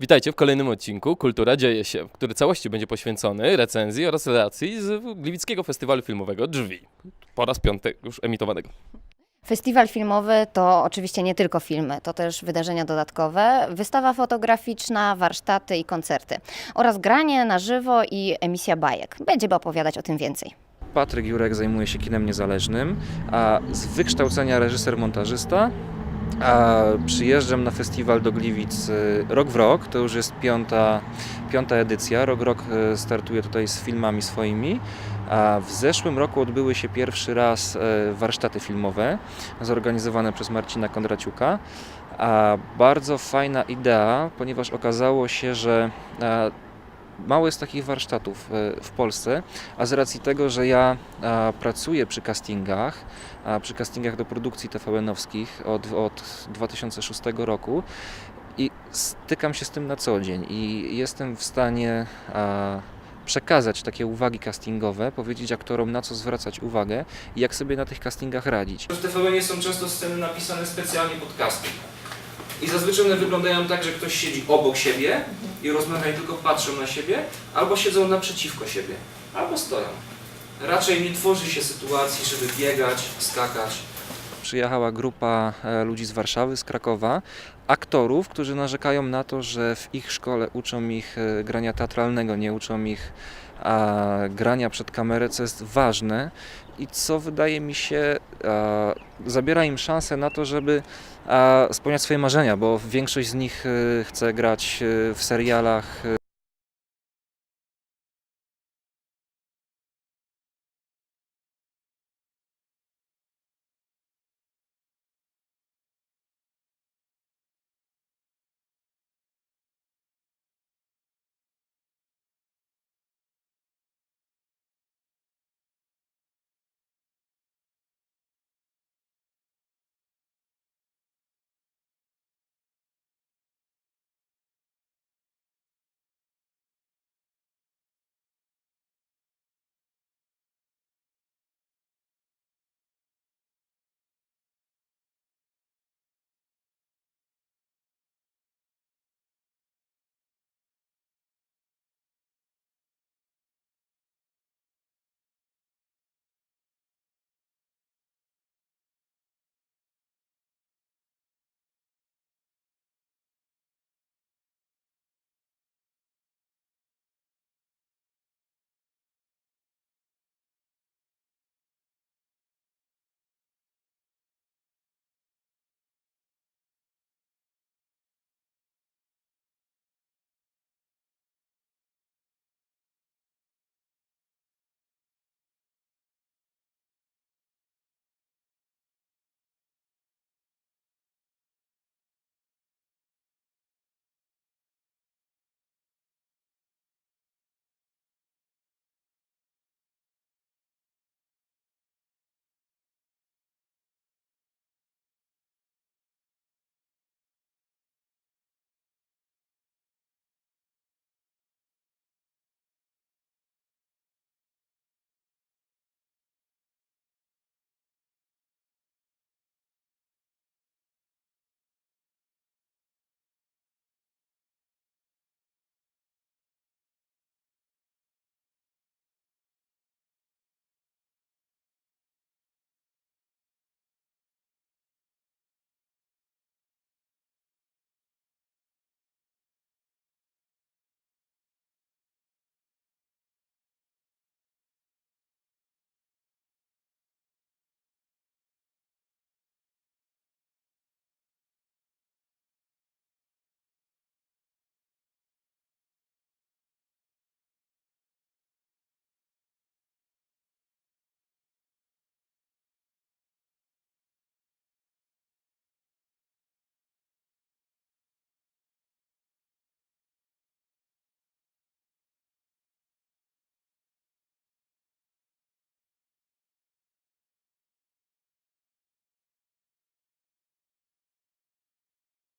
Witajcie w kolejnym odcinku Kultura dzieje się, który całości będzie poświęcony recenzji oraz relacji z Gliwickiego Festiwalu Filmowego Drzwi. Po raz piąty już emitowanego. Festiwal filmowy to oczywiście nie tylko filmy, to też wydarzenia dodatkowe, wystawa fotograficzna, warsztaty i koncerty oraz granie na żywo i emisja bajek. Będziemy opowiadać o tym więcej. Patryk Jurek zajmuje się kinem niezależnym, a z wykształcenia reżyser-montażysta. A przyjeżdżam na festiwal do Gliwic y, rok w rok, to już jest piąta, piąta edycja. Rok w rok y, startuję tutaj z filmami swoimi. A w zeszłym roku odbyły się pierwszy raz y, warsztaty filmowe zorganizowane przez Marcina Kondraciuka. A bardzo fajna idea, ponieważ okazało się, że mało jest takich warsztatów e, w Polsce, a z racji tego, że ja a, pracuję przy castingach, przy castingach do produkcji TVN-owskich od, od 2006 roku i stykam się z tym na co dzień i jestem w stanie a, przekazać takie uwagi castingowe, powiedzieć aktorom na co zwracać uwagę i jak sobie na tych castingach radzić. W TVN są często sceny napisane specjalnie pod casting. I zazwyczaj one wyglądają tak, że ktoś siedzi obok siebie i rozmawia i tylko patrzą na siebie, albo siedzą naprzeciwko siebie, albo stoją. Raczej nie tworzy się sytuacji, żeby biegać, skakać. Przyjechała grupa e, ludzi z Warszawy, z Krakowa, aktorów, którzy narzekają na to, że w ich szkole uczą ich e, grania teatralnego, nie uczą ich grania przed kamerę, co jest ważne. I co wydaje mi się zabiera im szansę na to, żeby spełniać swoje marzenia, bo większość z nich e, chce grać w serialach